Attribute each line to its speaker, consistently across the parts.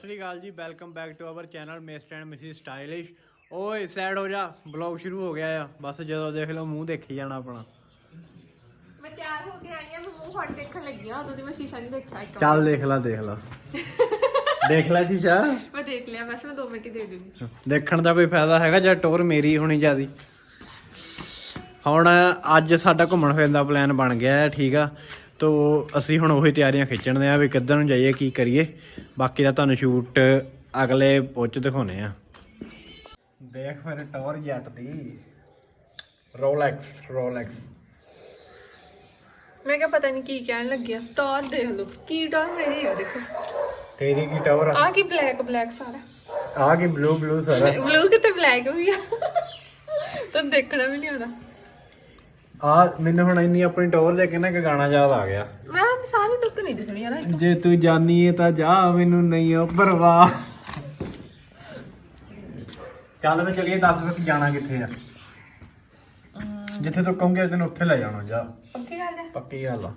Speaker 1: ਸ੍ਰੀ ਅਕਾਲ ਜੀ welcome back to our channel Mr and Mrs stylish ਓਏ ਸਾਈਡ ਹੋ ਜਾ ਬਲੌਗ ਸ਼ੁਰੂ ਹੋ ਗਿਆ ਆ। ਬਸ ਜਦੋਂ ਦੇਖ ਲਓ ਮੂੰਹ ਦੇਖੀ ਜਾਣਾ ਆਪਣਾ।
Speaker 2: ਮੈਂ ਤਿਆਰ ਹੋ ਕੇ ਆਈ ਆ ਮੈਂ ਮੂੰਹ ਫੜ ਦੇਖਣ ਲੱਗੀ ਆ ਉਦੋਂ ਦੀ ਮੈਂ ਸ਼ੀਸ਼ਾ ਨਹੀਂ ਦੇਖਿਆ ਇੱਕ।
Speaker 1: ਚੱਲ ਦੇਖ ਲੈ ਦੇਖ ਲੈ। ਦੇਖ ਲੈ ਸ਼ੀਸ਼ਾ?
Speaker 2: ਮੈਂ ਦੇਖ ਲਿਆ ਬਸ ਮੈਂ 2 ਮਿੰਟ ਹੀ ਦੇ ਦੂੰਗੀ
Speaker 1: ਦੇਖਣ ਦਾ ਕੋਈ ਫਾਇਦਾ ਹੈਗਾ ਜਾਂ ਟੋਰ ਮੇਰੀ ਹੋਣੀ ਜਿਆਦੀ? ਹੁਣ ਅੱਜ ਸਾਡਾ ਘੁੰਮਣ ਫਿਰਨ ਦਾ ਪਲਾਨ ਬਣ ਗਿਆ ਠੀਕ ਆ। ਤੋ ਅਸੀਂ ਹੁਣ ਉਹੀ ਤਿਆਰੀਆਂ ਖਿੱਚਣ ਦੇ ਆ ਵੀ ਕਿੱਧਰ ਨੂੰ ਜਾਈਏ ਕੀ ਕਰੀਏ। ਬਾਕੀ ਦਾ ਤੁਹਾਨੂੰ ਸ਼ੂਟ ਅਗਲੇ ਪੁੱਚ ਦਿਖਾਉਣੇ ਆ। ਦੇਖ ਫਿਰ ਟੌਰ ਜੱਟ ਦੀ। ਰੋਲੈਕਸ ਰੋਲੈਕਸ
Speaker 2: ਮੈਂ ਕਿਹਾ ਪਤਾ ਨਹੀਂ ਕੀ ਕਹਿਣ ਲੱਗਿਆ ਟੌਰ ਦੇਖ ਲਓ ਕੀ ਟੌਰ ਮੇਰੀ ਆ ਦੇਖੋ।
Speaker 1: ਤੇਰੀ ਕੀ ਟੌਰ
Speaker 2: ਆ? ਕੀ ਬਲੈਕ ਬਲੈਕ ਸਾਰਾ।
Speaker 1: ਆ ਕੀ ਬਲੂ ਬਲੂ ਸਾਰਾ?
Speaker 2: ਬਲੂ ਕਿਤੇ ਬਲੈਕ ਵੀ ਆ। ਤਾਂ ਦੇਖਣਾ ਵੀ ਨਹੀਂ ਆਉਂਦਾ।
Speaker 1: ਆ ਮੈਨੂੰ ਹੁਣ ਇੰਨੀ ਆਪਣੀ ਟੌਰ ਦੇ ਕੇ ਨਾ ਇੱਕ ਗਾਣਾ ਯਾਦ ਆ ਗਿਆ।
Speaker 2: ਮੈਂ ਸਾਰੀ ਲੁੱਕ ਨਹੀਂ ਦਿਸਣੀ ਆ ਨਾ
Speaker 1: ਜੇ ਤੂੰ ਜਾਨੀ ਏ ਤਾਂ ਜਾ ਮੈਨੂੰ ਨਹੀਂ ਓ ਪਰਵਾਹ। ਚੱਲ ਫੇ ਚਲੀਏ ਦੱਸ ਵੇ ਜਾਣਾ ਕਿੱਥੇ ਆ? ਜਿੱਥੇ ਤੂੰ ਕਹੂੰਗੇ ਤੈਨੂੰ ਉੱਥੇ ਲੈ ਜਾਣਾ ਜਾ।
Speaker 2: ਪੱਕੀ ਗੱਲ ਹੈ
Speaker 1: ਪੱਕੀ ਗੱਲ ਆ।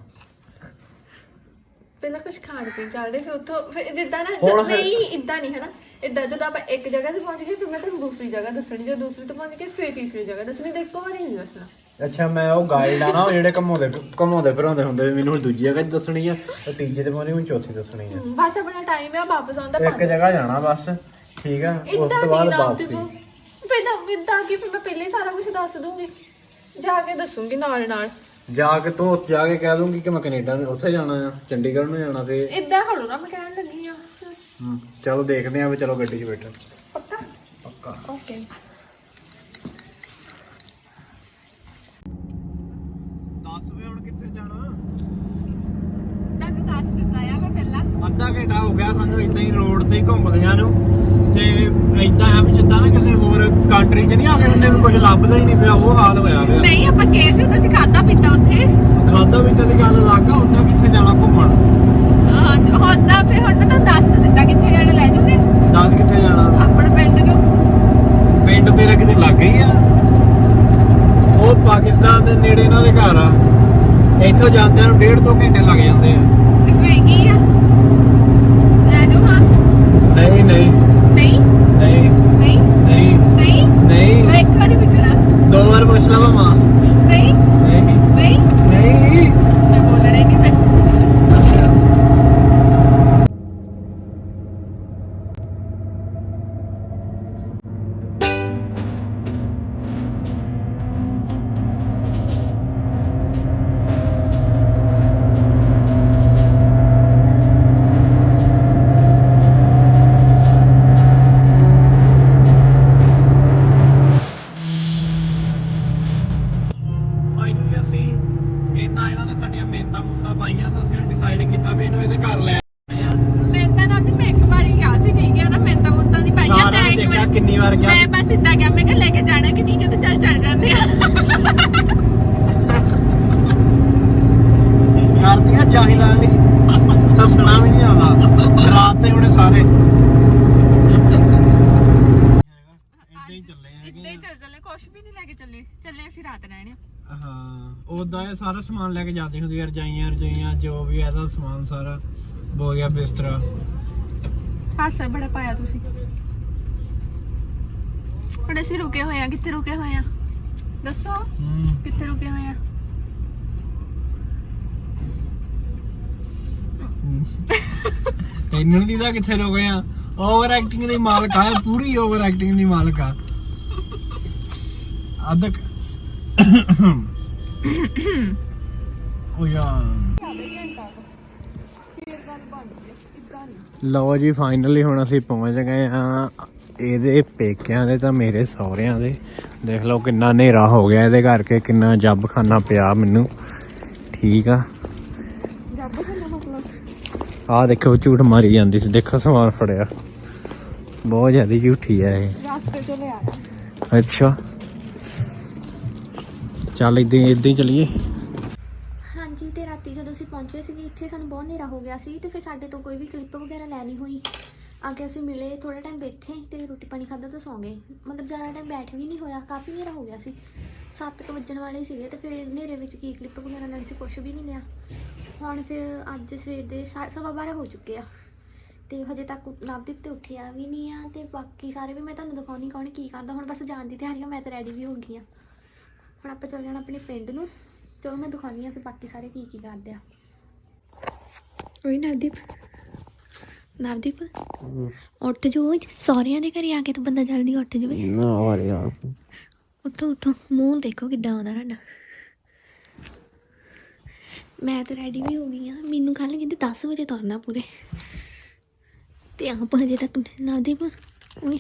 Speaker 2: ਪਹਿਲਾਂ ਕੁਝ ਖਾਣ ਪੀਣ ਚੱਲਦੇ ਫਿਰ ਉੱਥੋਂ ਫਿਰ ਜਿੱਦਾਂ ਨਾ
Speaker 1: ਹੁਣ ਫਿਰ-
Speaker 2: ਨਹੀਂ ਇਦਾਂ ਨਹੀਂ ਹੈ ਨਾ ਇਦਾਂ ਜਦੋਂ ਆਪਾਂ ਇੱਕ ਜਗ੍ਹਾ ਤੇ ਪਹੁੰਚ ਗਏ ਫਿਰ ਮੈਂ ਤੁਹਾਨੂੰ ਦੂਸਰੀ ਜਗ੍ਹਾ ਦੱਸਣੀ ਜਦੋਂ ਦੂਸਰੀ ਤੇ ਪਹੁੰਚ ਗਏ ਫਿਰ ਤੀਸਰੀ ਜਗ੍ਹਾ ਦੱਸਣੀ ਤੇ ਇੱਕੋ ਵਾਰੀ ਨਹੀਂ ਦੱਸਣਾ।
Speaker 1: ਅੱਛਾ ਮੈਂ ਉਹ ਗਾਈਡ ਆ ਨਾ ਉਹ ਜਿਹੜੇ ਘਮਾਉਂਦੇ ਘਮਾਉਂਦੇ ਫਿਰਾਉਂਦੇ ਹੁੰਦੇ ਵੀ ਮੈਨੂੰ ਹੁਣ ਦੂਜੀ ਜਗ੍ਹਾ 'ਚ ਦੱਸਣੀ ਆ ਤੇ ਤੀਜੇ ਤੇ ਪਹੁੰਚੀ ਹੁਣ ਚੌਥੀ ਦੱਸਣੀ ਆ।
Speaker 2: ਹਮ, ਬਸ ਆਪਣਾ ਟਾਈਮ ਆ ਵਾਪਸ ਆਉਣ ਦਾ
Speaker 1: ਇੱਕ ਜਗ੍ਹਾ ਜਾਣਾ ਬਸ ਠੀਕ ਆ ਉਸ ਤੋਂ ਬਾਅਦ ਵਾਪਸੀ।
Speaker 2: ਫਿਰ ਤਾਂ ਇਦਾਂ ਕੀ ਫਿਰ ਮੈਂ ਪਹਿਲੇ ਹੀ ਸਾਰਾ ਕੁਝ ਦੱਸ ਦੂੰਗੀ। ਜਾ ਕੇ ਦੱਸੂੰਗੀ ਨਾਲ ਨਾਲ
Speaker 1: ਜਾ ਕੇ ਤੂੰ ਜਾ ਕੇ ਕਹਿ ਦੂੰਗੀ ਕਿ ਮੈਂ ਕੈਨੇਡਾ ਨੂੰ ਉੱਥੇ ਜਾਣਾ ਆ ਚੰਡੀਗੜ੍ਹ ਨੂੰ ਜਾਣਾ ਤੇ।
Speaker 2: ਇਦਾਂ ਹੜੋ ਨਾ ਮੈਂ ਕਹਿਣ ਲੱਗੀ ਆ।
Speaker 1: ਹਮ, ਚਲੋ ਦੇਖਦੇ ਆਂ ਵੀ ਚਲੋ ਗੱਡੀ 'ਚ ਬੈਠੋ।
Speaker 2: ਪੱਕਾ?
Speaker 1: ਪੱਕਾ।
Speaker 2: ਓਕੇ।
Speaker 1: ਦੱਸ ਵੇ ਹੁਣ ਕਿੱਥੇ ਜਾਣਾ?
Speaker 2: ਤੱਕ ਦੱਸ ਦਿੱਤਾ ਆ ਮੈਂ ਪਹਿਲਾਂ।
Speaker 1: ਅੱਧਾ ਘੰਟਾ ਹੋ ਗਿਆ ਸਾਨੂੰ ਇਦਾਂ ਹੀ ਰੋਡ ਤੇ ਹੀ ਘੁੰਮਦਿਆਂ ਨੂੰ। ਤੇ ਇਦਾਂ ਆ ਵੀ ਜਿੱਦਾਂ ਨਾ ਕਿਸੇ ਹੋਰ ਕੰਟਰੀ 'ਚ ਨਹੀਂ ਆ ਗਏ ਹੁੰਦੇ ਵੀ ਕੁਝ ਲੱਭਦਾ ਹੀ ਨਹੀਂ ਪਿਆ ਉਹ ਹਾਲ ਹੋਇਆ ਪਿਆ।
Speaker 2: ਨਹੀਂ ਆਪਾਂ ਗਏ ਸੀ ਉੱਥੇ ਖਾਦਾ ਪੀਤਾ ਉੱਥੇ।
Speaker 1: ਖਾਦਾ ਵੀ ਤੇ ਗੱਲ ਲੱਗਾ ਉੱਦਾਂ ਕਿੱਥੇ ਜਾਣਾ ਘੁੰਮਣ?
Speaker 2: ਹਾਂ ਫਿਰ ਹੁਣ ਮੈਂ ਤੁਹਾਨੂੰ ਦੱਸ ਤਾਂ ਦਿੱਤਾ ਕਿੱਥੇ ਜਾਣਾ ਲੈ ਜਾਓਗੇ?
Speaker 1: ਦੱਸ ਕਿੱਥੇ ਜਾਣਾ?
Speaker 2: ਆਪਣੇ ਪਿੰਡ ਨੂੰ
Speaker 1: ਪਿੰਡ ਤੇਰਾ ਕਿਤੇ ਲੱਗ ਗਈ ਆ? ਉਹ ਪਾਕਿਸਤਾਨ ਦੇ ਨੇੜੇ ਇਹਨਾਂ ਦੇ ਘਰ ਆ। ਇੱਥੋਂ ਜਾਂਦਿਆਂ ਨੂੰ ਡੇਢ ਦੋ ਘੰਟੇ ਲੱਗ ਜਾਂਦੇ ਆ।
Speaker 2: ਤੇ ਫਿਰ ਕੀ ਆ। ਲੈ ਜਾਓ ਹਾਂ।
Speaker 1: ਨਹੀਂ ਨਹੀਂ। porque es la mamá. ਸਾਰੇ ਇਦਾਂ ਹੀ ਚੱਲੇ
Speaker 2: ਇੱਦਾਂ ਹੀ ਚੱਲ ਚੱਲੇ ਕੁਛ ਵੀ ਨਹੀਂ ਲੈ ਕੇ ਚੱਲੇ। ਚੱਲੇ ਅਸੀਂ ਰਾਤ ਰਹਿਣੇ ਆ।
Speaker 1: ਹਾਂ ਉਦਾਂ ਇਹ ਸਾਰਾ ਸਮਾਨ ਲੈ ਕੇ ਜਾਂਦੀ ਹੁੰਦੀ ਆ ਰਜਾਈਆਂ ਰਜਾਈਆਂ ਜੋ ਵੀ ਇਹਦਾ ਸਮਾਨ ਸਾਰਾ ਬੋਰੀਆ ਬਿਸਤਰਾ।
Speaker 2: ਹਾਸਾ ਬੜਾ ਪਾਇਆ ਤੁਸੀਂ। ਹੁਣ ਅਸੀਂ ਰੁਕੇ ਹੋਏ ਆ ਕਿੱਥੇ ਰੁਕੇ ਹੋਏ ਆ? ਦੱਸੋ
Speaker 1: ਹੂੰ।
Speaker 2: ਕਿੱਥੇ ਰੁਕੇ ਹੋਏ ਆ?
Speaker 1: ਤੈਨੂੰ ਨਹੀਂ ਦਾ ਕਿੱਥੇ ਰੁਕੇ ਆ? ਓਵਰ ਐਕਟਿੰਗ ਦੀ ਮਾਲਕ ਆ, ਪੂਰੀ ਓਵਰ ਐਕਟਿੰਗ ਦੀ ਮਾਲਕ ਆ। ਅਦਕ ਓ ਲਓ ਜੀ ਫਾਈਨਲੀ ਹੁਣ ਅਸੀਂ ਪਹੁੰਚ ਗਏ ਆ। ਇਹਦੇ ਪੇਕਿਆਂ ਦੇ ਤਾਂ ਮੇਰੇ ਸਹੁਰਿਆਂ ਦੇ। ਦੇਖ ਲਓ ਕਿੰਨਾ ਹਨੇਰਾ ਹੋ ਗਿਆ ਇਹਦੇ ਕਰਕੇ, ਕਿੰਨਾ ਜੱਬ ਖਾਨਾ ਪਿਆ ਮੈਨੂੰ। ਠੀਕ ਆ। ਆਹ ਦੇਖੋ ਝੂਠ ਮਾਰੀ ਜਾਂਦੀ ਸੀ ਦੇਖੋ ਸਮਾਨ ਫੜਿਆ। ਬਹੁਤ ਜ਼ਿਆਦਾ ਝੂਠੀ ਹੈ ਇਹ।
Speaker 2: ਰਾਸਤੇ ਚੋਂ
Speaker 1: ਅੱਛਾ। ਚੱਲ ਇਦਾਂ ਇਦਾਂ ਹੀ ਚਲੀਏ।
Speaker 3: ਹਾਂਜੀ ਤੇ ਰਾਤੀ ਜਦੋਂ ਅਸੀਂ ਪਹੁੰਚੇ ਸੀਗੇ ਇੱਥੇ ਸਾਨੂੰ ਬਹੁਤ ਹਨੇਰਾ ਹੋ ਗਿਆ ਸੀ ਤੇ ਫਿਰ ਸਾਡੇ ਤੋਂ ਕੋਈ ਵੀ ਕਲਿੱਪ ਵਗੈਰਾ ਲੈ ਨਹੀਂ ਹੋਈ। ਅੱਗੇ ਅਸੀਂ ਮਿਲੇ ਥੋੜਾ ਟਾਈਮ ਬੈਠੇ ਤੇ ਰੋਟੀ ਪਾਣੀ ਖਾਧਾ ਤੇ ਸੌਂ ਗਏ। ਮਤਲਬ ਜ਼ਿਆਦਾ ਟਾਈਮ ਬੈਠ ਵੀ ਨਹੀਂ ਹੋਇਆ ਕਾਫੀ ਹਨੇਰਾ ਹੋ ਗਿਆ ਸੀ। 7 ਵੱਜਣ ਵਾਲੇ ਸੀਗੇ ਤੇ ਫਿਰ ਹਨੇਰੇ ਵਿੱਚ ਕੀ ਕਲਿੱਪ ਵਗੈਰਾ ਲੈਣੀ ਸੀ ਕੁਝ ਵੀ ਨਹੀਂ ਲਿਆ। ਹੁਣ ਫਿਰ ਅੱਜ ਸਵੇਰ ਦੇ ਸਵਾ ਬਾਰਾਂ ਹੋ ਚੁੱਕੇ ਆ।
Speaker 2: ਤੇ ਹਜੇ ਤੱਕ ਨਵਦੀਪ ਤੇ ਉੱਠਿਆ ਵੀ ਨਹੀਂ ਆ ਤੇ ਬਾਕੀ ਸਾਰੇ ਵੀ ਮੈਂ ਤੁਹਾਨੂੰ ਦਿਖਾਉਣੀ ਕੌਣ ਕੀ ਕਰਦਾ। ਹੁਣ ਬਸ ਜਾਣ ਦੀ ਤਿਆਰੀ ਆ ਮੈਂ ਤਾਂ ਰੈਡੀ ਵੀ ਹੋ ਗਈ ਆ। ਹੁਣ ਆਪਾਂ ਚੱਲ ਜਾਣਾ ਆਪਣੇ ਪਿੰਡ ਨੂੰ। ਚਲੋ ਮੈਂ ਦਿਖਾਉਣੀ ਆ ਫਿਰ ਬਾਕੀ ਸਾਰੇ ਕੀ ਕੀ ਕਰਦੇ ਆ। ਓਏ ਨਵਦੀਪ। ਨਵਦੀਪ ਉੱਠ ਜੋ। ਸਹੁਰਿਆਂ ਦੇ ਘਰੇ ਆ ਕੇ ਤਾਂ ਬੰਦਾ ਜਲਦੀ ਉੱਠ ਜਵੇ।
Speaker 4: ਨਾ ਵਾਰੇ ਯਾਰ
Speaker 2: ਉੱਠੋ ਉੱਠੋ। ਮੂੰਹ ਦੇਖੋ ਕਿੱਦਾਂ ਆਉਂਦਾ ਤੁਹਾਡਾ ਮੈਂ ਤਾਂ ਰੈਡੀ ਵੀ ਹੋ ਗਈ ਆ ਮੈਨੂੰ ਕੱਲ ਕਹਿੰਦੇ 10 ਵਜੇ ਤੁਰਨਾ ਪੂਰੇ। ਤੇ ਆਪ ਹਜੇ ਤੱਕ ਨਵਦੀਪ ਓਏ।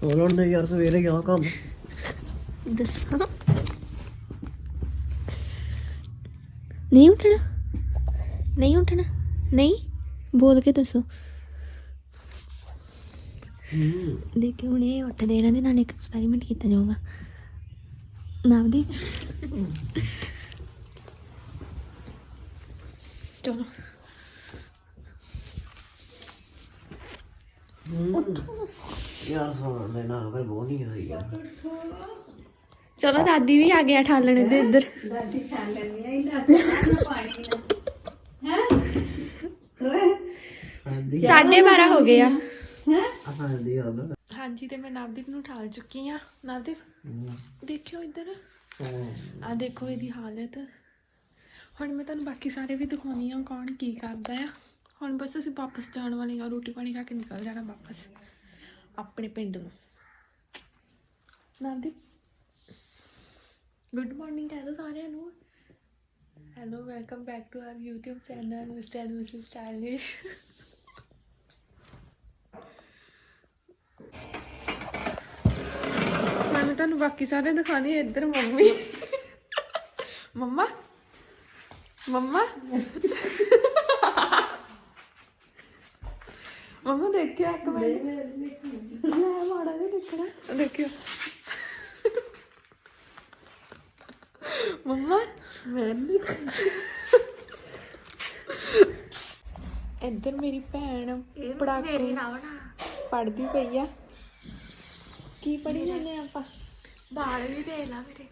Speaker 4: ਬੋਲੋ ਨਾ ਯਾਰ ਸਵੇਰੇ ਕਿਉਂ ਕੰਮ।
Speaker 2: ਦੱਸੋ। ਨਹੀਂ ਉੱਠਣਾ। ਨਹੀਂ ਉੱਠਣਾ। ਨਹੀਂ। ਬੋਲ ਕੇ ਦੱਸੋ। ਦੇਖਿਓ ਹੁਣ ਇਹ ਉੱਠਦੇ ਇਹਨਾਂ ਦੇ ਨਾਲ ਇੱਕ ਐਕਸਪੈਰੀਮੈਂਟ ਕੀਤਾ ਜਾਊਗਾ। ਨਵਦੀਪ। ਚਲੋ
Speaker 4: ਯਾਰ ਸੌਣ ਦੇ ਨਾ ਕਰ ਬੋ ਨਹੀਂ ਹੋਈ ਯਾਰ
Speaker 2: ਚਲੋ ਦਾਦੀ ਵੀ ਆ ਗਿਆ ਠਾਲਣ ਦੇ ਇੱਧਰ
Speaker 4: ਹਾਂਜੀ
Speaker 2: ਸਾਢੇ 12 ਹੋ ਗਏ ਆ
Speaker 4: ਹਾਂਜੀ
Speaker 5: ਤੇ ਮੈਂ ਨਵਦੀਪ ਨੂੰ ਠਾਲ ਚੁੱਕੀ ਆ ਨਵਦੀਪ ਦੇਖਿਓ ਇੱਧਰ ਆ ਦੇਖੋ ਇਹਦੀ ਹਾਲਤ ਹੁਣ ਮੈਂ ਤੁਹਾਨੂੰ ਬਾਕੀ ਸਾਰੇ ਵੀ ਦਿਖਾਉਣੀ ਆ ਕੌਣ ਕੀ ਕਰਦਾ ਆ। ਹੁਣ ਬਸ ਅਸੀਂ ਵਾਪਸ ਜਾਣ ਵਾਲੇ ਆ, ਰੋਟੀ ਪਾਣੀ ਖਾ ਕੇ ਨਿਕਲ ਜਾਣਾ ਵਾਪਸ, ਆਪਣੇ ਪਿੰਡ ਨੂੰ। ਨਵਦੀਪ ਗੁੱਡ ਮਾਰਨਿੰਗ ਕਹਿ ਦੋ ਸਾਰਿਆਂ ਨੂੰ। Hello welcome back to our YouTube channel Mr and Mrs stylish ਮੈਂ ਤੁਹਾਨੂੰ ਬਾਕੀ ਸਾਰੇ ਦਿਖਾਣੀ ਇੱਧਰ ਮੰਮੀ। ਮੰਮਾ ਮੰਮਾ ਮੰਮਾ ਦੇਖਿਓ ਇੱਕ ਮਿੰਟ ਲੈ ਮਾੜਾ ਜਿਹਾ ਦੇਖਣਾ ਦੇਖਿਓ ਮੰਮਾ ਮੈਂ ਨਹੀਂ ਇੱਧਰ ਮੇਰੀ ਭੈਣ ਪੜਾਕੂ ਪੜਦੀ ਪਈ ਆ ਕੀ ਪੜੀ ਜਾਂਦੇ ਆਪਾਂ ਬਾਲ ਵੀ ਦੇ ਲਾ ਮੇਰੇ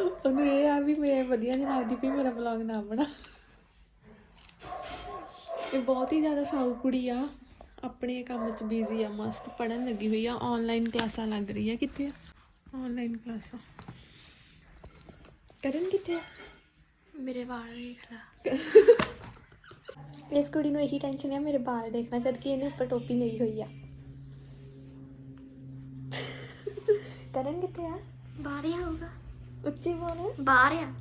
Speaker 5: ਉਹਨੂੰ ਇਹ ਆ ਵੀ ਮੈਂ ਵਧੀਆ ਨਹੀਂ ਲੱਗਦੀ ਵੀ ਮੇਰਾ ਵਲੌਗ ਨਾ ਬਣਾ। ਇਹ ਬਹੁਤ ਹੀ ਜ਼ਿਆਦਾ ਸਾਊ ਕੁੜੀ ਆ। ਆਪਣੇ ਕੰਮ 'ਚ ਬਿਜ਼ੀ ਆ ਮਸਤ ਪੜਨ ਲੱਗੀ ਹੋਈ ਆ। ਆਨਲਾਈਨ ਕਲਾਸਾਂ ਲੱਗ ਰਹੀ ਆ ਕਿੱਥੇ ਆ? ਆਨਲਾਈਨ ਕਲਾਸਾਂ ਕਰਨ ਕਿੱਥੇ ਆ?
Speaker 2: ਮੇਰੇ ਵਾਲ ਦੇਖ ਲਾ। ਇਸ ਕੁੜੀ ਨੂੰ ਇਹੀ ਟੈਨਸ਼ਨ ਹੈ ਮੇਰੇ ਵਾਲ ਦੇਖਣਾ ਜਦ ਕਿ ਇਹਨੇ ਉੱਪਰ ਟੋਪੀ ਲਈ ਹੋਈ ਆ। ਕਰਨ ਕਿੱਥੇ ਆ? ਬਾਹਰ ਹੀ ਆਊਗਾ। ਉੱਚੀ ਬੋਲ। ਬਾਹਰ ਆ।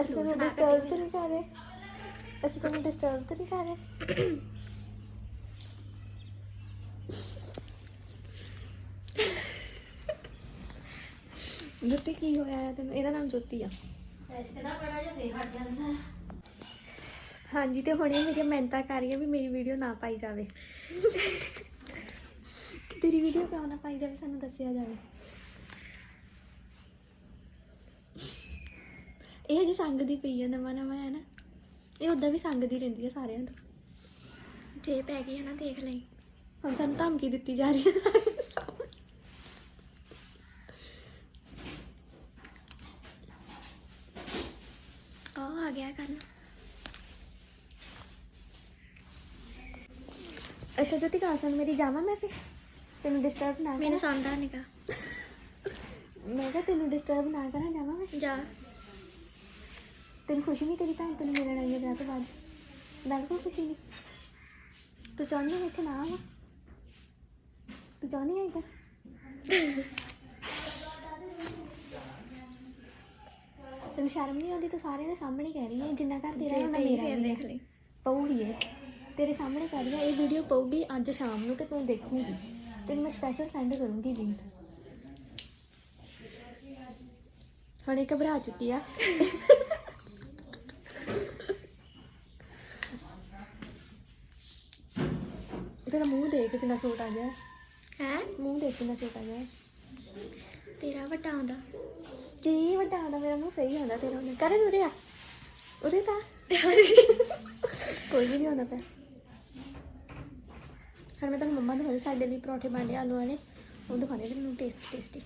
Speaker 2: ਅਸੀਂ ਤੈਨੂੰ ਡਿਸਟਰਬ ਤਾਂ ਨਹੀਂ ਕਰ ਰਹੇ। ਅਸੀਂ ਤੈਨੂੰ ਡਿਸਟਰਬ ਤਾਂ ਨਹੀਂ ਕਰ ਰਹੇ। ਜੋਤੀ ਕੀ ਹੋਇਆ ਹੈ ਤੈਨੂੰ? ਇਹਦਾ ਨਾਮ ਜੋਤੀ ਆ। ਹਾਂਜੀ ਤੇ ਹੁਣ ਮੇਰੀ ਮਿਹਨਤਾਂ ਕਰ ਰਹੀ ਹੈ ਵੀ ਮੇਰੀ ਵੀਡੀਓ ਨਾ ਪਾਈ ਜਾਵੇ। ਕਿ ਤੇਰੀ ਵੀਡੀਓ ਕਿਉਂ ਨਾ ਪਾਈ ਜਾਵੇ ਸਾਨੂੰ ਦੱਸਿਆ ਜਾਵੇ। ਇਹ ਹਜੇ ਸੰਗ ਦੀ ਪਈ ਹੈ ਨਵਾਂ ਨਵਾਂ ਹੈ ਨਾ? ਇਹ ਉਦਾਂ ਵੀ ਸੰਗ ਦੀ ਰਹਿੰਦੀ ਹੈ ਸਾਰਿਆਂ ਤੋਂ ਜੇ ਪੈ ਗਈ ਹੈ ਨਾ ਦੇਖ ਲਈ। ਹੁਣ ਸਾਨੂੰ ਧਮਕੀ ਦਿੱਤੀ ਜਾ ਰਹੀ ਹੈ ਸਾਰਿਆਂ ਦੇ ਸਾਹਮਣੇ। ਉਹ ਆ ਗਿਆ ਕਰਨ। ਅੱਛਾ ਜੋਤੀ ਕਹਾਂ ਸੁਣ ਮੇਰੀ ਜਾਵਾਂ ਮੈਂ ਫਿਰ? ਤੈਨੂੰ ਡਿਸਟਰਬ ਨਾ ਮੈਨੂੰ ਸੰਦਾ ਨਿਕਾ ਮੈਂ ਕਿਹਾ ਤੈਨੂੰ ਡਿਸਟਰਬ ਨਾ ਕਰਾਂ ਜਾਵਾਂ ਮੈਂ? ਜਾ। ਤੈਨੂੰ ਖੁਸ਼ੀ ਨਹੀਂ ਤੇਰੀ ਭੈਣ ਤੈਨੂੰ ਮਿਲਣ ਆਈ ਹੈ ਵਿਆਹ ਤੋਂ ਬਾਅਦ। ਬਿਲਕੁਲ ਖੁਸ਼ੀ ਨਹੀਂ। ਤੂੰ ਚਾਹੁੰਦੀ ਹੈ ਇੱਥੇ ਨਾ ਆਵਾਂ ਤੂੰ ਚਾਹੁੰਦੀ ਹੈ ਇੱਧਰ ਤੈਨੂੰ ਸ਼ਰਮ ਨਹੀਂ ਆਉਂਦੀ? ਤੂੰ ਸਾਰਿਆਂ ਦੇ ਸਾਹਮਣੇ ਕਹਿ ਰਹੀ ਹੈ ਜਿੰਨਾ ਘਰ ਤੇਰਾ ਹੁੰਦਾ ਮੇਰਾ ਦੇਖ ਲਈ। ਪਊਗੀ ਇਹ। ਤੇਰੇ ਸਾਹਮਣੇ ਕਰ ਰਹੀ ਹੈ ਇਹ ਵੀਡੀਓ ਪਊਗੀ ਅੱਜ ਸ਼ਾਮ ਨੂੰ ਤੇ ਤੂੰ ਦੇਖੂਗੀ। ਤੈਨੂੰ ਮੈਂ ਸਪੈਸ਼ਲ ਸੈਂਡ ਕਰੂੰਗੀ ਲਿੰਕ ਹੁਣ ਇਹ ਘਬਰਾ ਚੁੱਕੀ ਆ। ਤੇਰਾ ਮੂੰਹ ਦੇਖ ਕਿੰਨਾ ਛੋਟਾ ਜਿਹਾ ਹੈ। ਮੂੰਹ ਦੇਖ ਕਿੰਨਾ ਛੋਟਾ ਜਿਹਾ ਤੇਰਾ ਵੱਡਾ ਆਉਂਦਾ ਕੀ ਵੱਡਾ ਆਉਂਦਾ ਮੇਰਾ ਮੂੰਹ ਸਹੀ ਆਉਂਦਾ ਤੇਰਾ ਹੁੰਦਾ ਕਰਨ ਉਰੇ ਆ। ਉਰੇ ਤਾਂ। ਕੋਈ ਵੀ ਨਹੀਂ ਆਉਂਦਾ ਪਿਆ। ਫਿਰ ਮੈਂ ਤੁਹਾਨੂੰ ਮੰਮਾ ਦੇ ਸਾਡੇ ਲਈ ਪਰੌਂਠੇ ਬਣਦੇ ਆਲੂ ਵਾਲੇ। ਉਹ ਦਿਖਾਣੇ ਤੈਨੂੰ ਟੇਸਟੀ ਟੇਸਟੀ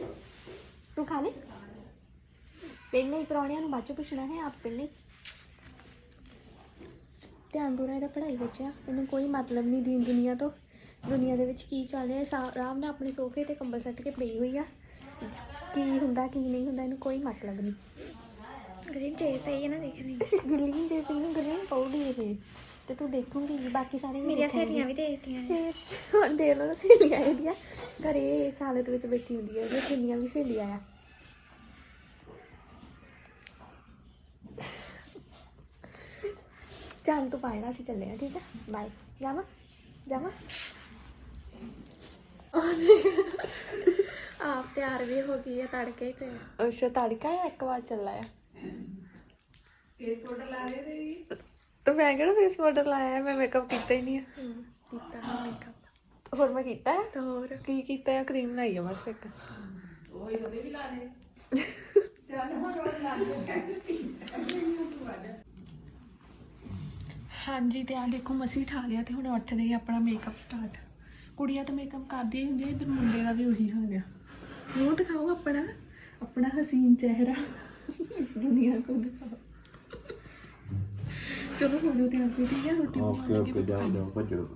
Speaker 2: ਤੂੰ ਖਾ ਲੈ। ਪਹਿਲੇ ਹੀ ਪਰੌਣਿਆਂ ਨੂੰ ਬਾਅਦ ਚੋਂ ਪੁੱਛਣਾ ਹੈ ਆਪ ਪਹਿਲੇ
Speaker 3: ਧਿਆਨ ਪੂਰਾ ਇਹਦਾ ਪੜ੍ਹਾਈ ਵਿੱਚ ਆ ਇਹਨੂੰ ਕੋਈ ਮਤਲਬ ਨਹੀਂ ਦੀਨ ਦੁਨੀਆ ਤੋਂ। ਦੁਨੀਆ ਦੇ ਵਿੱਚ ਕੀ ਚੱਲ ਰਿਹਾ ਆਰਾਮ ਨਾਲ ਆਪਣੇ ਸੋਫੇ ਤੇ ਕੰਬਲ ਸੱਟ ਕੇ ਪਈ ਹੋਈ ਆ। ਕੀ ਹੁੰਦਾ ਕੀ ਨਹੀਂ ਹੁੰਦਾ ਇਹਨੂੰ ਕੋਈ ਮਤਲਬ ਨਹੀਂ।
Speaker 6: ਗ੍ਰੀਨ ਚਾਹੀਏ ਪਈ ਹੈ ਨਾ ਦੇਖਣੀ।
Speaker 3: ਗਲੀਨ ਦੇ ਤੈਨੂੰ ਗਲੀਨ ਪਾਉਗੀ ਇਹ। ਤੇ ਤੂੰ ਦੇਖੂਗੀ ਬਾਕੀ ਸਾਰੇ
Speaker 6: ਮੇਰੀਆਂ। ਸਹੇਲੀਆਂ ਵੀ ਦੇਖਦੀਆਂ ਨੇ।
Speaker 3: ਹੁਣ ਦੇਖ ਲਓ ਨਾ ਸਹੇਲੀਆਂ ਇਹਦੀਆਂ। ਘਰੇ ਇਸ ਹਾਲਤ ਵਿੱਚ ਬੈਠੀ ਹੁੰਦੀ ਹੈ ਇਹਦੀਆਂ ਕਿੰਨੀਆਂ ਵੀ ਸਹੇਲੀਆਂ ਆ। ਚੱਲ ਤੂੰ ਪਾਇਣਾ ਅਸੀਂ ਚੱਲੇ ਆ ਠੀਕ ਹੈ ਬਾਏ ਜਾਵਾਂ ਜਾਵਾਂ
Speaker 6: ਆਪ ਤਿਆਰ ਵੀ ਹੋ ਗਈ ਹੈ ਤੜਕੇ ਤੇ
Speaker 2: ਅੱਛਾ ਤੜਕਾ ਆ ਇੱਕ ਵਾਰ ਚੱਲਾ ਆ ਫੇਸ ਪਾਊਡਰ ਲਾ ਰਹੇ ਤੇ ਤਾਂ ਮੈਂ ਕਿਹੜਾ ਫੇਸ ਪਾਊਡਰ ਲਾਇਆ ਹੈ? ਮੈਂ ਮੇਕਅਪ ਕੀਤਾ ਹੀ ਨਹੀਂ ਹੈ
Speaker 6: ਕੀਤਾ ਹੈ ਮੇਕਅਪ
Speaker 2: ਹੋਰ ਮੈਂ ਕੀਤਾ ਹੈ
Speaker 6: ਤਾਂ ਹੋਰ
Speaker 2: ਕੀ ਕੀਤਾ ਹੈ ਕਰੀਮ ਲਾਈ ਆ ਬਸ ਇੱਕ ਹਾਂਜੀ ਤੇ ਆ ਦੇਖੋ ਮਸੀ ਠਾ ਲਿਆ ਤੇ ਹੁਣ ਉੱਠਦੇ ਹੀ ਆਪਣਾ ਮੇਕਅਪ ਸਟਾਰਟ ਕੁੜੀਆਂ ਤਾਂ ਮੇਕਅਪ ਕਰਦੀਆਂ ਹੀ ਹੁੰਦੀਆਂ ਇਧਰ ਮੁੰਡੇ ਦਾ ਵੀ ਉਹੀ ਹਾਲ ਆ। ਮੂੰਹ ਦਿਖਾਓ ਆਪਣਾ ਆਪਣਾ ਹਸੀਨ ਚਿਹਰਾ। ਇਸ ਦੁਨੀਆ ਕੋ ਦਿਖਾਓ। ਚਲੋ ਹੋ ਜੋ ਤਿਆਰ ਤੇ ਠੀਕ ਹੈ ਰੋਟੀ ਬਣਾਉਣ ਲੱਗੇ
Speaker 1: ਜਾਓ ਜਾਓ ਭੱਜੋ।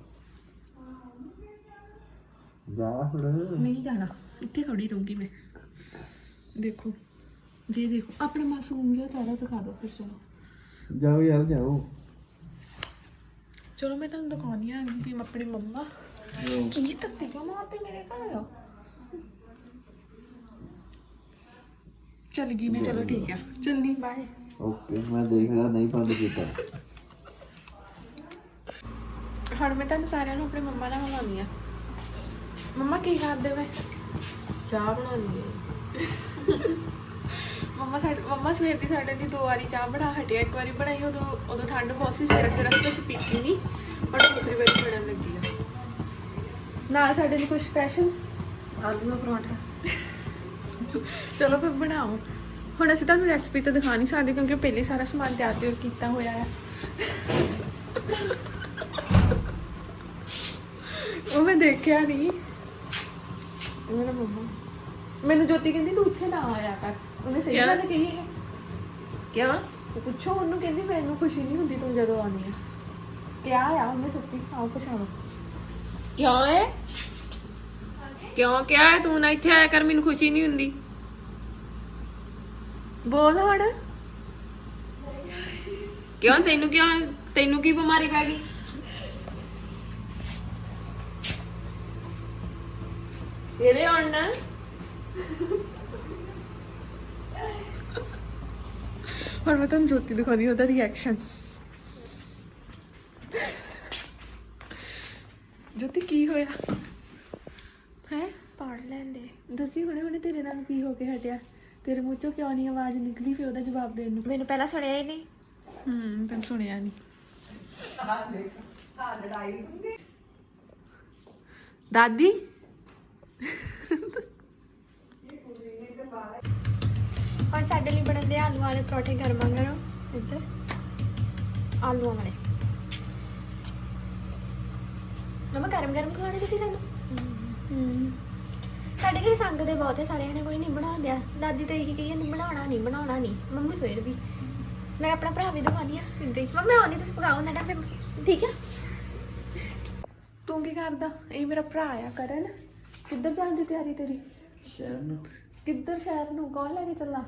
Speaker 1: ਜਾ ਹੁਣ।
Speaker 2: ਨਹੀਂ ਜਾਣਾ ਇੱਥੇ ਖੜੀ ਰਹੂੰਗੀ ਮੈਂ। ਦੇਖੋ ਜੇ ਦੇਖੋ ਆਪਣਾ ਮਾਸੂਮ ਜਿਹਾ ਚਿਹਰਾ ਦਿਖਾ ਦਿਓ ਫਿਰ ਚਲੋ।
Speaker 1: ਜਾਓ ਯਾਰ ਜਾਓ।
Speaker 2: ਚਲੋ ਮੈਂ ਤੁਹਾਨੂੰ ਦਿਖਾਉਣੀ ਆ ਕਿ ਮੈਂ ਆਪਣੀ ਮੰਮਾ। ਕੀ ਤੱਕੀ ਮਾਰਦੇ ਮੇਰੇ ਘਰ ਆ? ਚੱਲ ਗਈ ਮੈਂ ਚਲੋ ਠੀਕ ਆ। ਚੱਲਨੀ ਬਾਏ।
Speaker 1: ਓਕੇ ਮੈਂ ਦੇਖਦਾ ਨਹੀਂ ਬੰਦ ਕੀਤਾ।
Speaker 2: ਹੁਣ ਮੈਂ ਤੁਹਾਨੂੰ ਸਾਰਿਆਂ ਨੂੰ ਆਪਣੇ ਮੰਮਾ ਨਾਲ ਮਿਲਾਉਣੀ ਆ। ਮੰਮਾ ਕੀ ਕਰਦੇ ਵੇ? ਚਾਹ ਬਣਾਉਣੀ ਹੈ ਮੰਮਾ ਸਾਡੇ ਮੰਮਾ ਸਵੇਰ ਦੀ ਸਾਡੇ ਦੀ ਦੋ ਵਾਰੀ ਚਾਹ ਬਣਾ ਹਟਿਆ ਇੱਕ ਵਾਰੀ ਬਣਾਈ ਉਦੋਂ ਉਦੋਂ ਠੰਡ ਬਹੁਤ ਸੀ ਸਵੇਰੇ ਸਵੇਰੇ ਅਸੀਂ ਅਸੀਂ ਪੀਤੀ ਨਹੀਂ ਪਰ ਦੂਸਰੀ ਵਾਰੀ ਬਣਨ ਲੱਗੀ ਆ। ਨਾਲ ਸਾਡੇ ਲਈ ਕੁਝ ਸਪੈਸ਼ਲ ਆਲੂ ਦਾ ਪਰੌਂਠਾ। ਚਲੋ ਫਿਰ ਬਣਾਓ। ਹੁਣ ਅਸੀਂ ਤੁਹਾਨੂੰ ਰੈਸਪੀ ਤਾਂ ਦਿਖਾ ਨਹੀਂ ਸਕਦੇ ਕਿਉਂਕਿ ਪਹਿਲੇ ਸਾਰਾ ਸਮਾਨ ਤਿਆਰ ਤਿਆਰ ਕੀਤਾ ਹੋਇਆ ਆ। ਉਹ ਮੈਂ ਦੇਖਿਆ ਨਹੀਂ ਮੇਰਾ ਮੰਮਾ। ਮੈਨੂੰ ਜੋਤੀ ਕਹਿੰਦੀ ਤੂੰ ਇੱਥੇ ਨਾ ਆਇਆ ਕਰ। ਉਹਨੇ ਸਹੀ ਗੱਲ ਕਹੀ ਹੈ ਕਿਆ? ਉਹ ਪੁੱਛੋ ਉਹਨੂੰ ਕਹਿੰਦੀ ਮੈਨੂੰ ਖੁਸ਼ੀ ਨਹੀਂ ਹੁੰਦੀ ਤੂੰ ਜਦੋਂ ਆਉਂਦੀ ਹੈ ਕਿਆ ਆ ਉਹਨੇ ਸੱਚੀ? ਆਓ ਪਛਾਣੋ।
Speaker 7: ਕਿਉਂ ਹੈ ਕਿਉਂ ਕਿਹਾ ਹੈ ਤੂੰ ਨਾ ਇੱਥੇ ਆਇਆ ਕਰ ਮੈਨੂੰ ਖੁਸ਼ੀ ਨਹੀਂ ਹੁੰਦੀ।
Speaker 2: ਬੋਲ ਹੜ
Speaker 7: ਕਿਉਂ? ਤੈਨੂੰ ਕਿਉਂ ਤੈਨੂੰ ਕੀ ਬਿਮਾਰੀ ਪੈ ਗਈ? ਇਹਦੇ ਆਉਣ ਨਾਲ?
Speaker 2: ਹੁਣ ਮੈਂ ਤੁਹਾਨੂੰ ਜੋਤੀ ਦਿਖਾਉਣੀ ਉਹਦਾ ਰਿਐਕਸ਼ਨ ਜੋਤੀ ਕੀ ਹੋਇਆ? ਹੈ?
Speaker 6: ਪੜ ਲੈਂਦੇ।
Speaker 2: ਦੱਸੀ ਹੁਣੇ ਹੁਣੇ ਤੇਰੇ ਨਾਲ ਕੀ ਹੋ ਕੇ ਹਟਿਆ। ਤੇਰੇ ਮੂੰਹ ਚੋਂ ਕਿਉਂ ਨਹੀਂ ਆਵਾਜ਼ ਨਿਕਲੀ ਫਿਰ ਉਹਦਾ ਜਵਾਬ ਦੇਣ ਨੂੰ?
Speaker 6: ਮੈਨੂੰ ਪਹਿਲਾਂ ਸੁਣਿਆ ਹੀ ਨਹੀਂ।
Speaker 2: ਹੂੰ ਤੈਨੂੰ ਸੁਣਿਆ ਨਹੀਂ। ਦਾਦੀ?
Speaker 3: ਹੁਣ ਸਾਡੇ ਲਈ ਬਣਦੇ ਆਲੂ ਵਾਲੇ ਪਰੌਠੇ ਗਰਮਾ ਗਰਮ। ਇੱਧਰ। ਆਲੂਆਂ ਵਾਲੇ। ਮਮਾ ਗਰਮ ਗਰਮ ਖਾਣੇ ਤੁਸੀਂ ਸਾਨੂੰ? ਹੂੰ ਸਾਡੇ ਘਰੇ ਸੰਗ ਦੇ ਬਹੁਤ ਹੈ ਸਾਰੇ ਨੇ ਕੋਈ ਨਹੀਂ ਬਣਾਉਂਦੇ ਆ ਦਾਦੀ ਤਾਂ ਇਹੀ ਕਹੀ ਜਾਂਦੀ ਬਣਾਉਣਾ ਨਹੀਂ ਬਣਾਉਣਾ ਨਹੀਂ ਮੰਮੀ ਫੇਰ ਵੀ। ਮੈਂ ਆਪਣਾ ਭਰਾ ਵੀ ਦਿਖਾਉਣੀ ਆ ਹੀ। ਮੰਮੀ ਆਉਣੀ ਤੁਸੀਂ ਪਕਾਓ ਨਾ ਫਿਰ ਠੀਕ ਹੈ
Speaker 2: ਤੂੰ ਕੀ ਕਰਦਾ? ਇਹ ਮੇਰਾ ਭਰਾ ਆ ਕਰਨ। ਕਿੱਧਰ ਜਾਣ ਦੀ ਤਿਆਰੀ ਤੇਰੀ?
Speaker 1: ਸ਼ਹਿਰ ਨੂੰ।
Speaker 2: ਕਿੱਧਰ ਸ਼ਹਿਰ ਨੂੰ? ਕੌਣ ਲੈ ਕੇ ਚੱਲਾ?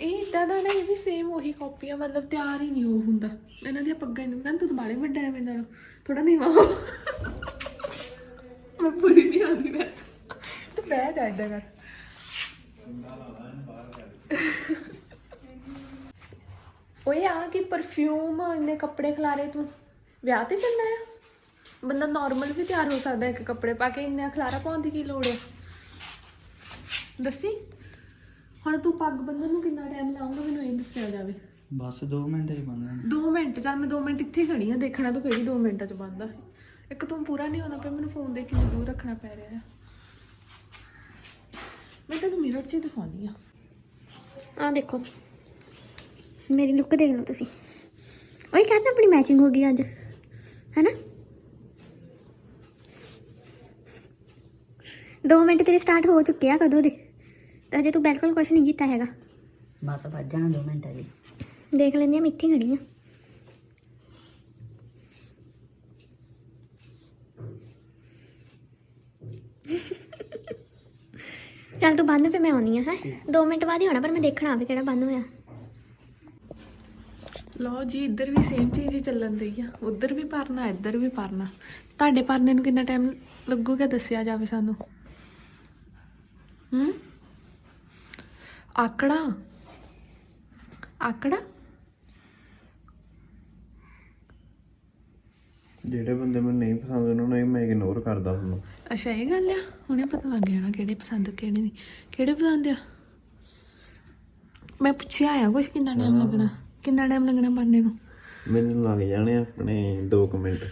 Speaker 2: ਇਹ ਇਦਾਂ ਦਾ ਨਾ, ਇਹ ਵੀ ਸੇਮ ਉਹੀ ਕਾਪੀ ਆ, ਮਤਲਬ ਤਿਆਰ ਹੀ ਨਹੀਂ ਉਹ ਹੁੰਦਾ। ਇਹਨਾਂ ਦੀਆਂ ਪੱਗਾਂ ਨੂੰ, ਕਹਿੰਦਾ ਤੂੰ ਤਾਂ ਬਾਲੇ ਵੱਡਾ ਹੈ ਮੇਰੇ ਨਾਲ ਥੋੜਾ ਨੀਵਾ ਹੋ। ਮੈਂ ਪੂਰੀ ਨਹੀਂ ਆਉਂਦੀ ਮੈਂ ਤੂੰ। ਬਹਿ ਜਾ ਏਦਾਂ ਕਰ। ਓਏ ਆ ਕਿ ਪਰਫਿਊਮ ਇੰਨੇ ਕੱਪੜੇ ਖਿਲਾਰੇ ਤੂੰ। ਵਿਆਹ ਤੇ ਚੱਲਣਾ ਆ? ਬੰਦਾ ਨਾਰਮਲ ਵੀ ਤਿਆਰ ਹੋ ਸਕਦਾ ਇੱਕ ਕੱਪੜੇ ਪਾ ਕੇ, ਇੰਨਾ ਖਲਾਰਾ ਪਾਉਣ ਦੀ ਕੀ ਲੋੜ ਹੈ ਦੱਸੀ। ਹੁਣ ਤੂੰ ਪੱਗ ਬੰਨਣ ਨੂੰ ਕਿੰਨਾ ਟਾਈਮ ਲਾਉਂਗਾ ਮੈਨੂੰ ਇਹ ਦੱਸਿਆ ਜਾਵੇ।
Speaker 1: ਬਸ 2 ਮਿੰਟ ਹੀ ਬੰਨਣਾ
Speaker 2: 2 ਮਿੰਟ ਚੱਲ ਮੈਂ 2 ਮਿੰਟ ਇੱਥੇ ਖੜੀ ਆ ਦੇਖਣਾ ਤੂੰ ਕਿਹੜੀ 2 ਮਿੰਟਾਂ ਚ ਬੰਦਾ ਇੱਕ ਤੂੰ ਪੂਰਾ ਨਹੀਂ ਹੋਣਾ ਪਿਆ ਮੈਨੂੰ ਫੋਨ ਦੇ ਕਿੰਨੀ ਦੂਰ ਰੱਖਣਾ ਪੈ ਰਿਹਾ ਹੈ। ਮੈਂ ਤੈਨੂੰ ਮਿਰਰ 'ਚ ਦਿਖਾਉਂਦੀ ਆ।
Speaker 3: ਆ ਦੇਖੋ। ਮੇਰੀ ਲੁੱਕ ਦੇਖ ਲਓ ਤੁਸੀਂ। ਓਏ ਕਹਿੰਦਾ ਆਪਣੀ ਮੈਚਿੰਗ ਹੋ ਗਈ ਅੱਜ ਹੈਨਾ? 2 ਮਿੰਟ ਤੇਰੇ ਸਟਾਰਟ ਹੋ ਚੁੱਕੇ ਆ ਕਦੋਂ ਦੇ। ਤਾਂ ਅਜੇ ਤੂੰ ਬਿਲਕੁਲ ਕੁਛ ਨਹੀਂ ਕੀਤਾ ਹੈਗਾ।
Speaker 8: ਬਸ ਵੱਜ ਜਾਣਾ 2 ਮਿੰਟਾਂ ਜੀ
Speaker 3: ਦੇਖ ਲੈਂਦੇ ਆ ਮਿੱਥੇ ਖੜੀ ਆ ਚੱਲ ਤੂੰ ਬੰਦ ਫੇ ਮੈਂ ਆਉਣੀ ਆ ਹੈ? 2 ਮਿੰਟ ਬਾਅਦ ਹੀ ਹੋਣਾ ਪਰ ਮੈਂ ਦੇਖਣਾ ਆਵੇ ਕਿਹੜਾ ਬੰਦ ਹੋਇਆ।
Speaker 2: ਲੋ ਜੀ ਇੱਧਰ ਵੀ ਸੇਮ ਚੀਜ਼ ਹੀ ਚੱਲਣ ਦੇਈ ਆ। ਉੱਧਰ ਵੀ ਭਰਨਾ ਇੱਧਰ ਵੀ ਭਰਨਾ। ਤੁਹਾਡੇ ਭਰਨੇ ਨੂੰ ਕਿੰਨਾ ਟਾਈਮ ਲੱਗੂਗਾ ਦੱਸਿਆ ਜਾਵੇ ਸਾਨੂੰ? ਹੂੰ? ਆਕੜਾ। ਆਕੜਾ?
Speaker 1: ਜਿਹੜੇ ਬੰਦੇ ਮੈਨੂੰ ਨਹੀਂ ਪਸੰਦ ਉਹਨਾਂ ਨੂੰ ਮੈਂ ਇਗਨੋਰ ਕਰਦਾ ਹੁੰਦਾ
Speaker 2: ਅੱਛਾ ਇਹ ਗੱਲ ਆ? ਹੁਣੇ ਪਤਾ ਲੱਗ ਜਾਣਾ ਕਿਹੜੇ ਪਸੰਦ ਕਿਹੜੇ ਨਹੀਂ। ਕਿਹੜੇ ਪਸੰਦ ਆ? ਮੈਂ ਪੁੱਛਿਆ ਆ ਕੁਛ ਕਿੰਨਾ ਟਾਈਮ ਲੱਗਣਾ ਕਿੰਨਾ ਟਾਈਮ ਲੱਗਣਾ ਬਣਨੇ ਨੂੰ?
Speaker 1: ਮੈਨੂੰ ਲੱਗ ਜਾਣੇ ਆਪਣੇ 2 ਮਿੰਟ।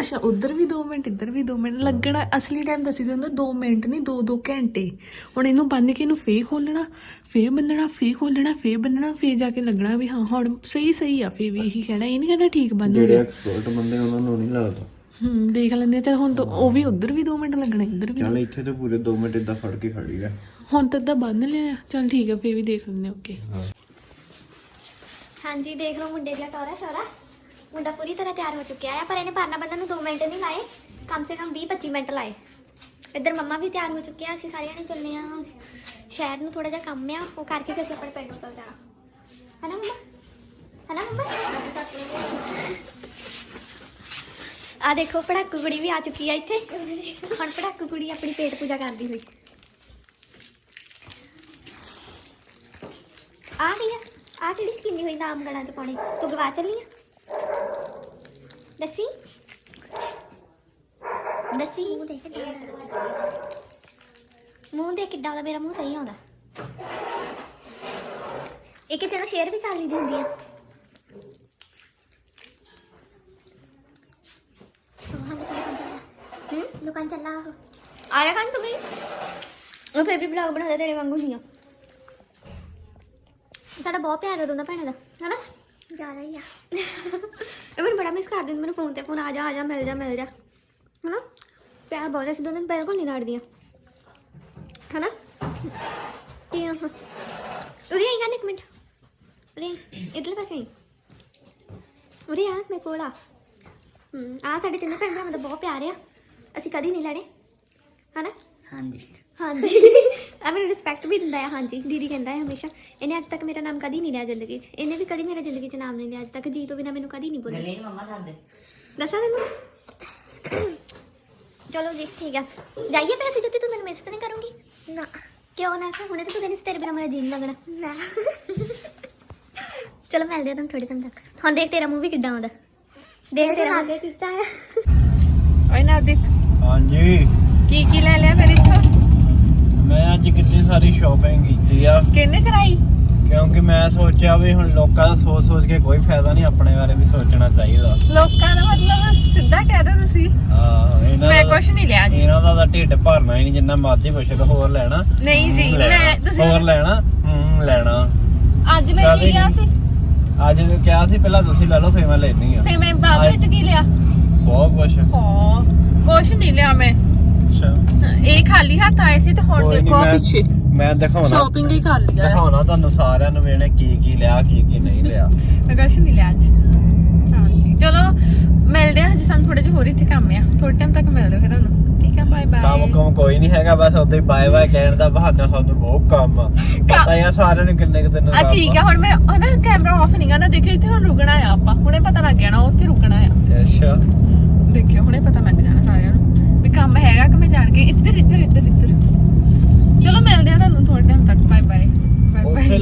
Speaker 2: ਅੱਛਾ ਉਧਰ ਵੀ 2 ਮਿੰਟ ਇੱਧਰ ਵੀ 2 ਮਿੰਟ। ਲੱਗਣਾ ਅਸਲੀ ਟਾਈਮ ਦੱਸੀ ਦਿੰਦਾ 2 ਮਿੰਟ ਨਹੀਂ 2-2 ਘੰਟੇ। ਹੁਣ ਇਹਨੂੰ ਬੰਨ ਕੇ ਇਹਨੂੰ ਫੇਰ ਖੋਲਣਾ ਫੇਰ ਬੰਨਣਾ ਫੇਰ ਖੋਲਣਾ ਫੇਰ ਬੰਨਣਾ ਫੇਰ ਜਾ ਕੇ ਲੱਗਣਾ ਵੀ ਹਾਂ ਹੁਣ ਸਹੀ ਸਹੀ ਆ ਫੇਰ ਵੀ ਇਹੀ ਕਹਿਣਾ ਇਹ ਨਹੀਂ ਕਹਿਣਾ ਠੀਕ ਬੰਨ
Speaker 1: ਜਿਹੜੇ ਐਕਸਪਰਟ ਬੰਦੇ ਉਹਨਾਂ ਨੂੰ ਨਹੀਂ ਲੱਗਦਾ।
Speaker 2: ਹੂੰ ਦੇਖ ਲੈਂਦੇ ਆ ਚਲ ਹੁਣ ਤਾਂ ਉਹ ਵੀ ਉਧਰ ਵੀ 2 ਮਿੰਟ ਲੱਗਣਾ ਇੱਧਰ ਵੀ
Speaker 1: ਚੱਲ ਇੱਥੇ ਤੇ ਪੂਰੇ 2 ਮਿੰਟ ਇਦਾਂ ਫੜ ਕੇ ਖੜੀ ਰਹਿ।
Speaker 2: ਹੁਣ ਤਾਂ ਇਦਾਂ ਬੰਨ ਲਿਆ ਚਲ ਠੀਕ ਆ ਫੇਰ ਵੀ ਦੇਖ ਲੈਂਦੇ ਓਕੇ।
Speaker 3: ਹਾਂਜੀ, ਦੇਖ ਲਓ ਮੁੰਡੇ ਦਾ ਟੋਰਾ, ਸ਼ੋਰਾ। ਮੁੰਡਾ ਪੂਰੀ ਤਰ੍ਹਾਂ ਤਿਆਰ ਹੋ ਚੁੱਕਿਆ ਆ, ਪਰ ਇਹਨੇ ਭਰਨਾ ਬੰਨਣ ਨੂੰ 2 ਮਿੰਟ ਨਹੀਂ ਲਾਏ। ਕਮ ਸੇ ਕਮ 20 25 ਮਿੰਟ ਲਾਏ। ਇੱਧਰ ਮੰਮਾ ਵੀ ਤਿਆਰ ਹੋ ਚੁੱਕੇ ਆ, ਅਸੀਂ ਸਾਰਿਆਂ ਨੇ ਚੱਲੇ ਆ। ਸ਼ਹਿਰ ਨੂੰ ਥੋੜਾ ਜਿਹਾ ਕੰਮ ਆ, ਉਹ ਕਰਕੇ ਫਿਰ ਅਸੀਂ ਆਪਣੇ ਪਿੰਡ ਨੂੰ ਚੱਲ ਜਾਣਾ। ਹਨਾ ਮੰਮਾ? ਹਨਾ ਮੰਮਾ? ਆ ਦੇਖੋ ਪੜਾਕੂ ਕੁੜੀ ਵੀ ਆ ਚੁੱਕੀ ਆ ਇੱਥੇ। ਹੁਣ ਪੜਾਕੂ ਕੁੜੀ ਆਪਣੀ ਪੇਟ ਪੂਜਾ ਕਰਦੀ ਹੋਈ। ਆ ਗਈ ਆ। ਆ ਕਿਹੜੀ ਸਕਿੰਨੀ ਹੋਈ ਨਾਮ ਗਣਾ ਚ ਪਾਣੀ ਤੂੰ ਗਵਾ ਚੱਲੀ ਆ। ਦੱਸੀ? ਦੱਸੀ? ਮੂੰਹ ਦੇਖ ਕਿੱਦਾਂ ਮੂੰਹ ਦੇਖ ਕਿੱਦਾਂ ਦਾ ਮੇਰਾ ਮੂੰਹ ਸਹੀ ਆਉਂਦਾ। ਇਹ ਕਿਸੇ ਨੂੰ ਸ਼ੇਅਰ ਵੀ ਕਰ ਲਈ ਦੀ ਹੁੰਦੀ ਆ। ਹੂੰ? ਲੋਕਾਂ ਚੱਲਾ। ਆਇਆ ਕੰਨ ਤੂੰ ਵੀ। ਉਹ ਫੇਰ ਵੀ ਬਲੌਗ ਬਣਾਉਂਦਾ ਤੇਰੇ ਵਾਂਗੂ ਨਹੀਂ ਆ। ਸਾਡਾ ਬਹੁਤ ਪਿਆਰ ਹੈ ਦੋਨਾਂ ਭੈਣਾਂ ਦਾ ਹਨਾ? ਜ਼ਿਆਦਾ ਹੀ ਆ। ਇਹ ਮੈਨੂੰ ਬੜਾ ਮਿਸ ਕਰਦੀ ਮੈਨੂੰ ਫੋਨ ਤੇ ਫੋਨ ਆ ਜਾ ਆ ਜਾ ਮਿਲ ਜਾ ਮਿਲ ਜਾ ਹਨਾ? ਪਿਆਰ ਬਹੁਤ ਹੈ ਅਸੀਂ ਦੋਨਾਂ ਨੂੰ ਬਿਲਕੁਲ ਨਹੀਂ ਲੜਦੀਆਂ ਹਨਾ? ਤੇ ਆਹ ਉਰੇ ਆਈ ਗਾ ਇੱਕ ਮਿੰਟ। ਉਰੇ ਇਧਰਲੇ ਪਾਸੇ ਆਈ। ਉਰੇ ਆ ਮੇਰੇ ਕੋਲ ਆ। ਹਮ, ਆ ਸਾਡੇ ਤਿੰਨੇ ਭੈਣ ਭਰਾਵਾਂ ਦਾ ਬਹੁਤ ਪਿਆਰ ਆ। ਅਸੀਂ ਕਦੀ ਨਹੀਂ ਲੜੇ ਹਨਾ? ਹਾਂਜੀ। ਹਾਂਜੀ। ਆ ਮੈਨੂੰ ਰਿਸਪੈਕਟ ਵੀ ਦਿੰਦਾ ਹੈ ਹਾਂਜੀ। ਦੀਦੀ ਕਹਿੰਦਾ ਹੈ ਹਮੇਸ਼ਾ ਇਹਨੇ ਅੱਜ ਤੱਕ ਮੇਰਾ ਨਾਮ ਕਦੀ ਨਹੀਂ ਲਿਆ ਜ਼ਿੰਦਗੀ 'ਚ। ਇਹਨੇ ਵੀ ਕਦੀ ਮੇਰਾ ਜ਼ਿੰਦਗੀ 'ਚ ਨਾਮ ਨਹੀਂ ਲਿਆ ਅੱਜ ਤੱਕ ਜੀ ਤੋਂ ਬਿਨਾ ਮੈਨੂੰ ਕਦੀ ਨਹੀਂ ਬੋਲਿਆ।
Speaker 7: ਗਲੇ ਮੰਮਾ ਸਾਡੇ
Speaker 3: ਦੱਸਾਂ ਤੈਨੂੰ? ਚਲੋ ਜੀ ਠੀਕ ਆ। ਜਾਈਏ ਫਿਰ ਅਸੀਂ ਜੁੱਤੀ ਤੂੰ ਮੈਨੂੰ ਮਿਸ ਤਾਂ ਨਹੀਂ ਕਰੂੰਗੀ? ਨਾ। ਕਿਉਂ ਨਾ? ਹੁਣੇ ਤਾਂ ਤੂੰ ਕਹਿੰਦੀ ਸੀ ਤੇਰੇ ਬਿਨਾ ਮੇਰਾ ਜੀਣ ਲੱਗਣਾ। ਨਾ। ਚਲੋ ਮਿਲਦੇ ਆ ਤੁਹਾਨੂੰ ਥੋੜੀ ਦਿਨ ਤੱਕ। ਹੁਣ ਦੇਖ ਤੇਰਾ ਮੂੰਹ ਵੀ ਕਿੱਦਾਂ ਆਉਂਦਾ। ਦੇਖ ਤੇਰਾ ਲਾਗੇ ਕੀਤਾ ਹੈ
Speaker 2: ਓਏ ਨਾ ਦੇਖ
Speaker 1: ਹਾਂਜੀ।
Speaker 2: ਕੀ ਕੀ ਲੈ ਲਿਆ ਫਿਰ ਇੱਥੋਂ?
Speaker 1: ਮੈਂ ਅੱਜ ਕਿੰਨੀ ਸਾਰੀ ਸ਼ਾਪਿੰਗ ਕੀਤੀ ਆ।
Speaker 2: ਕਿੰਨੇ ਕਰਾਈ?
Speaker 1: ਕਿਉਂਕਿ ਮੈਂ ਸੋਚਿਆ ਵੀ ਹੁਣ ਲੋਕਾਂ ਦਾ ਸੋਚ ਸੋਚ ਕੇ ਕੋਈ ਫਾਇਦਾ ਨਹੀਂ ਆਪਣੇ ਬਾਰੇ ਵੀ ਸੋਚਣਾ ਚਾਹੀਦਾ।
Speaker 2: ਲੋਕਾਂ ਦਾ ਮਤਲਬ ਸਿੱਧਾ ਕਹਿ ਰਹੇ ਤੁਸੀਂ।
Speaker 1: ਆਹ ਇਹਨਾਂ
Speaker 2: ਮੈਂ
Speaker 1: ਦਾ-
Speaker 2: ਕੁਛ ਨਹੀਂ ਲਿਆ ਜੀ।
Speaker 1: ਇਹਨਾਂ ਦਾ ਤਾਂ ਢਿੱਡ ਭਰਨਾ ਹੀ ਨਹੀਂ ਜਿੰਨਾ ਮਰਜ਼ੀ ਪੁੱਛ ਲਓ ਹੋਰ ਲੈਣਾ।
Speaker 2: ਨਹੀਂ ਜੀ
Speaker 1: ਲੈਣਾ।
Speaker 2: ਮੈਂ ਤੁਸੀਂ
Speaker 1: ਹੋਰ ਲੈਣਾ। ਹੂੰ ਲੈਣਾ।
Speaker 2: ਅੱਜ ਮੈਂ ਕੀ ਲਿਆ ਸੀ?
Speaker 1: ਅੱਜ ਕਿਹਾ ਸੀ ਪਹਿਲਾਂ ਤੁਸੀਂ ਲੈ ਲਓ ਫਿਰ ਮੈਂ ਲੈਣੀ ਆ।
Speaker 2: ਫੇ ਮੈਂ ਬਾਅਦ ਵਿੱਚ ਕੀ ਲਿਆ?
Speaker 1: ਬਹੁਤ ਕੁਛ।
Speaker 2: ਹਾਂ ਕੁਛ ਨਹੀਂ ਲਿਆ ਮੈਂ।
Speaker 1: ਅੱਛਾ।
Speaker 2: ਇਹ ਖਾਲੀ ਹੱਥ ਆਏ ਸੀ ਤੇ ਹੁਣ
Speaker 1: ਕੋਈ ਨੀ,
Speaker 2: ਦੇਖੋ
Speaker 1: ਮੈਂ-
Speaker 2: ਪਿੱਛੇ।
Speaker 1: ਮੈਂ ਦਿਖਾਉਣਾ।
Speaker 2: ਸ਼ਾਪਿੰਗ ਹੀ ਕਰ ਲਿਆ।
Speaker 1: ਦਿਖਾਉਣਾ ਤੁਹਾਨੂੰ ਸਾਰਿਆਂ ਨੂੰ ਵੀ ਇਹਨੇ ਕੀ ਕੀ ਲਿਆ ਕੀ ਕੀ ਨਹੀਂ ਲਿਆ।
Speaker 2: ਮੈਂ ਕੁਛ ਨਹੀਂ ਲਿਆ ਅੱਜ। ਹਾਂਜੀ ਚਲੋ ਮਿਲਦੇ ਆ ਹਜੇ ਸਾਨੂੰ ਥੋੜੇ ਜਿਹਾ ਹੋਰ ਇੱਥੇ ਕੰਮ ਆ। ਥੋੜੇ ਟਾਈਮ ਤੱਕ ਮਿਲਦੇ ਫਿਰ ਤੁਹਾਨੂੰ। ਠੀਕ ਆ ਬਾਏ
Speaker 1: ਕੰਮ
Speaker 2: ਬਾਏ
Speaker 1: ਕੰਮ ਕੋਈ ਨਹੀਂ ਹੈਗਾ ਬਸ ਉਦੋਂ ਹੀ ਬਾਏ ਬਾਏ ਕਹਿਣ ਦਾ ਬਹਾਨਾ ਸਾਨੂੰ ਬਹੁਤ ਕੰਮ ਆ। ਪਤਾ ਹੀ ਆ ਸਾਰਿਆਂ ਨੂੰ ਕਿੰਨੇ ਕੁ ਦਿਨ
Speaker 2: ਆ ਠੀਕ ਆ ਹੁਣ ਮੈਂ ਹਨਾ ਕੈਮਰਾ ਆਫ ਨਹੀਂਗਾ ਨਾ ਦੇਖਿਓ ਇੱਥੇ ਹੁਣ ਰੁਕਣਾ ਆ ਆਪਾਂ। ਹੁਣੇ ਪਤਾ ਲੱਗ ਜਾਣਾ ਉੱਥੇ ਰੁਕਣਾ ਆ।
Speaker 1: ਅੱਛਾ।
Speaker 2: ਦੇਖਿਓ ਹੁਣੇ ਪਤਾ ਲੱਗ ਜਾਣਾ ਸਾਰਿਆਂ ਨੂੰ। ਕੰਮ ਹੈਗਾ ਕਿ ਮੈਂ ਜਾਣ ਕੇ ਇੱਧਰ ਇੱਧਰ ਇੱਧਰ ਇੱਧਰ।
Speaker 5: ਚਲੋ ਮਿਲਦੇ ਆ ਤੁਹਾਨੂੰ ਥੋੜੇ ਟਾਈਮ ਤੱਕ। Bye bye bye bye